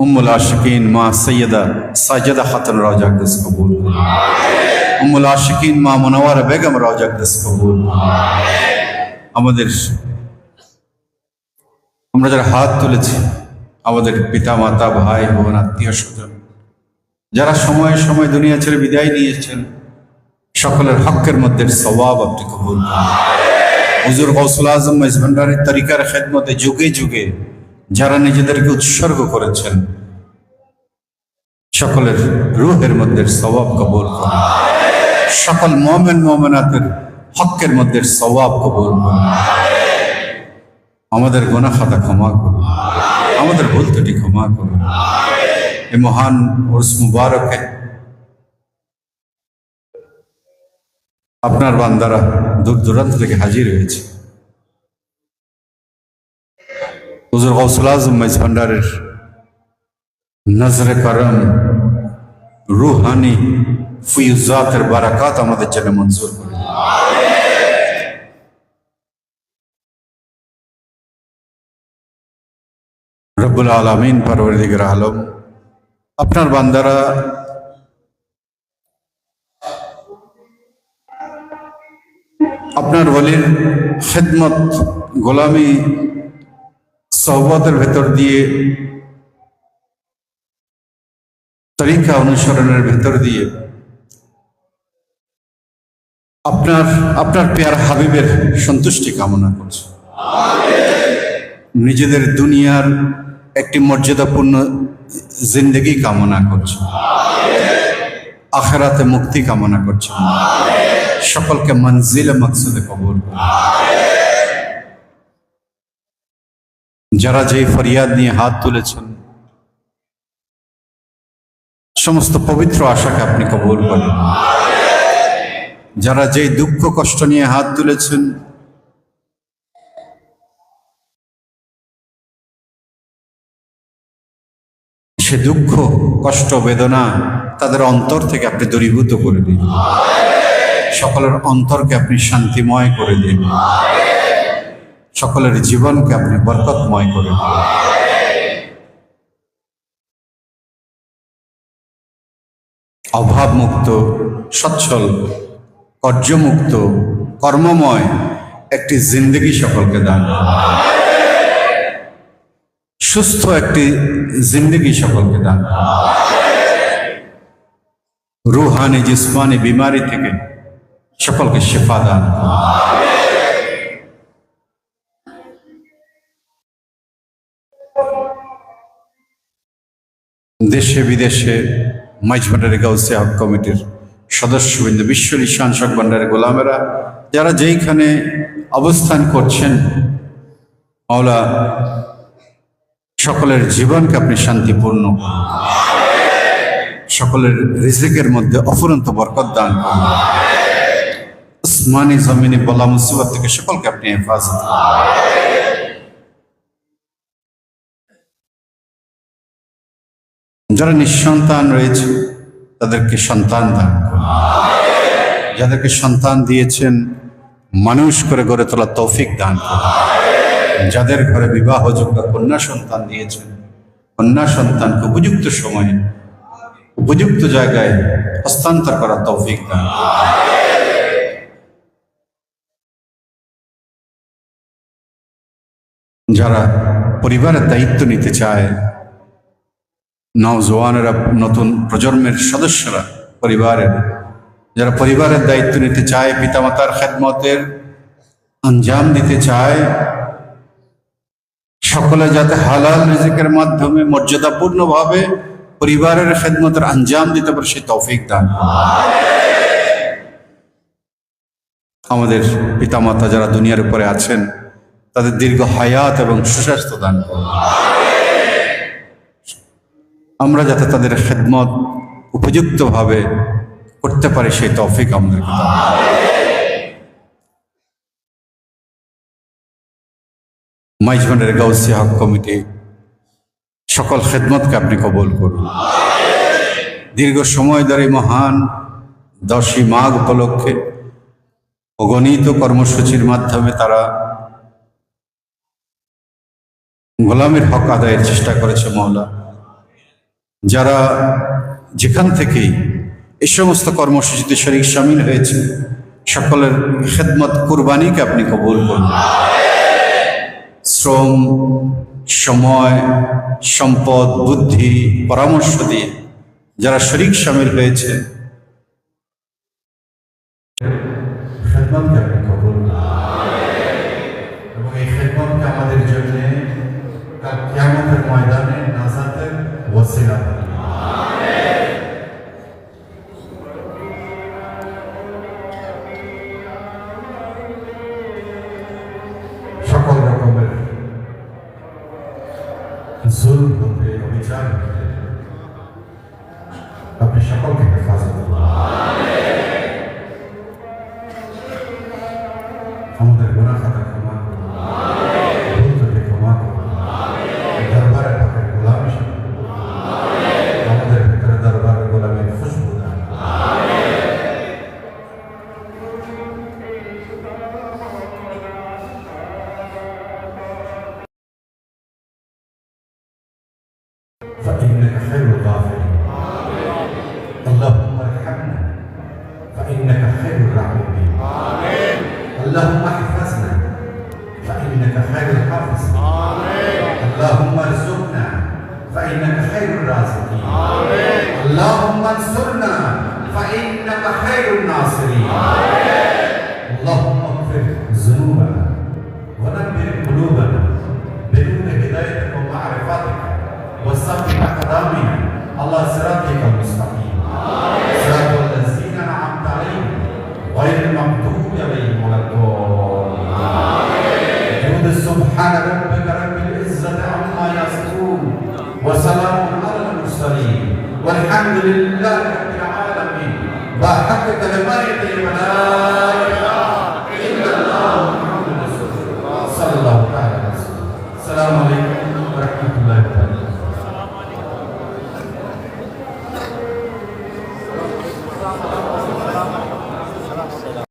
উম্মুল আশিকিন মা সৈয়দা সাজেদা খাতুন রওজাকদাস কবুল উম্মুল আশিকিন মা মনোয়ারা বেগম রওজাকদাস কবুল আমাদের আমরা যারা হাত তুলেছি, আমাদের পিতা মাতা ভাই, বোন, আত্মীয় স্বজন, যারা সময়ে সময় দুনিয়া ছেড়ে বিদায় নিয়েছেন, সকলের হকের মধ্যে সবাব আপনি কবুল। হুজুর গৌসুল আজম মেজ ভান্ডারের তরিকার খেদমতে যুগে যুগে যারা নিজেদেরকে উৎসর্গ করেছেন, সকলের রুহের মধ্যে সবাব কবুল সকল মোমেন, মোমেনাতের হকের মধ্যে সবাব কবুল আমাদের গোনা খাতা ক্ষমা করুন। আমাদের ভুল ত্রুটি ক্ষমা করুন। এই মহান উর্স মুবারকে আপনার বান্দারা দূর দূরান্ত থেকে হাজির হয়েছে। হুজুর গৌসুল আজম ভান্ডারের নজরে করম রুহানি ফুয়ুজাতের বারাকাত আমাদের জন্য মঞ্জুর রব্বুল আলমিন পরবর্তীগর আলম, আপনার বান্দারা আপনার বলির খেদমত, গোলামি সহবতের ভেতর দিয়ে, তরিকা অনুসরণের ভেতর দিয়ে, আপনার আপনার পেয়ার হাবিবের সন্তুষ্টি কামনা করছে। নিজেদের দুনিয়ার একটি মর্যাদাপূর্ণ জিন্দগি কামনা করছে। আখেরাতে মুক্তি কামনা করছে। সকলকে মঞ্জিলে মকসুদে কবর করুন। যারা যে ফরিয়াদ নিয়ে হাত তুলেছেন, সমস্ত পবিত্র আশাকে আপনি কবুল করেন। যারা যে দুঃখ কষ্ট নিয়ে হাত তুলেছেন, সে দুঃখ, কষ্ট, বেদনা তাদের অন্তর থেকে আপনি দূরীভূত করে দিন। সকলের অন্তরকে আপনি শান্তিময় করে দিন। সকলের জীবনকে আপনি বরকতময় করে অভাবমুক্ত, সচ্ছল, কর্যমুক্ত, কর্মময় একটি জিন্দগি সকলকে দান। সুস্থ একটি জিন্দগি সকলকে দান। রুহানি, জিসমানি, বিমারি থেকে সকলকে শেফা দান দেশে, বিদেশে মাইজ ভান্ডারি গাউসে হক কমিটির সদস্যবৃন্দ, বিশ্ব ঈশান শক ভান্ডারের গোলামেরা, যারা যেইখানে অবস্থান করছেন, মাওলা, সকলের জীবনকে আপনি শান্তিপূর্ণ, সকলের রিজিকের মধ্যে অফুরন্ত বরকত দান করুন জমিনে বলা মুসিবত থেকে সকলকে আপনি হেফাজত। যারা নিঃসন্তান রয়েছে, তাদেরকে সন্তান দান যাদেরকে সন্তান দিয়েছেন, মানুষ করে গড়ে তোলা তৌফিক দান যাদের ঘরে বিবাহযোগ্য কন্যা সন্তান দিয়েছেন, কন্যা সন্তানকে উপযুক্ত সময়ে, উপযুক্ত জায়গায় হস্তান্তর করা তৌফিক দান যারা পরিবারের দায়িত্ব নিতে চায় নওজোয়ানেরা নতুন প্রজন্মের সদস্যরা পরিবারের যারা পরিবারের দায়িত্ব নিতে চায়, পিতামাতার খেদমতের আঞ্জাম দিতে চায়, সকলে যাতে হালাল রিজিকের মাধ্যমে মর্যাদাপূর্ণভাবে পরিবারের খেদমতের আঞ্জাম দিতে পারে সে তৌফিক দান। আমাদের পিতামাতা যারা দুনিয়ার উপরে আছেন, তাদের দীর্ঘ হায়াত এবং সুস্বাস্থ্য দান আমরা যাতে তাদের খেদমত উপযুক্তভাবে করতে পারি, সেই তৌফিক আমাদের মাইজমানের গাউসি হক কমিটি, সকল খেদমতকে আপনি কবল করুন। দীর্ঘ সময় ধরে মহান দশই মাঘ উপলক্ষে অগণিত কর্মসূচির মাধ্যমে তারা গোলামের হক আদায়ের চেষ্টা করেছে মৌলা যারা যেখান থেকেই এই সমস্ত কর্মসূচিতে শরীর সামিল হয়েছে, সকলের খেদমত কুরবানিকে আপনি কবুল করুন। শ্রম, সময়, সম্পদ, বুদ্ধি, পরামর্শ দিয়ে যারা শরিক সামিল হয়েছে فإنك خير الغافرين اللهم ارحمنا فإنك خير الراحمين. اللهم احفظنا فإنك خير الحافظين. اللهم ارزقنا فإنك خير الرازقين. اللهم انصرنا فإنك خير الناصرين. سبحان ربك رب العزة عما يصفون وسلام على المرسلين والحمد لله رب العالمين. بحق كلمات الملائكة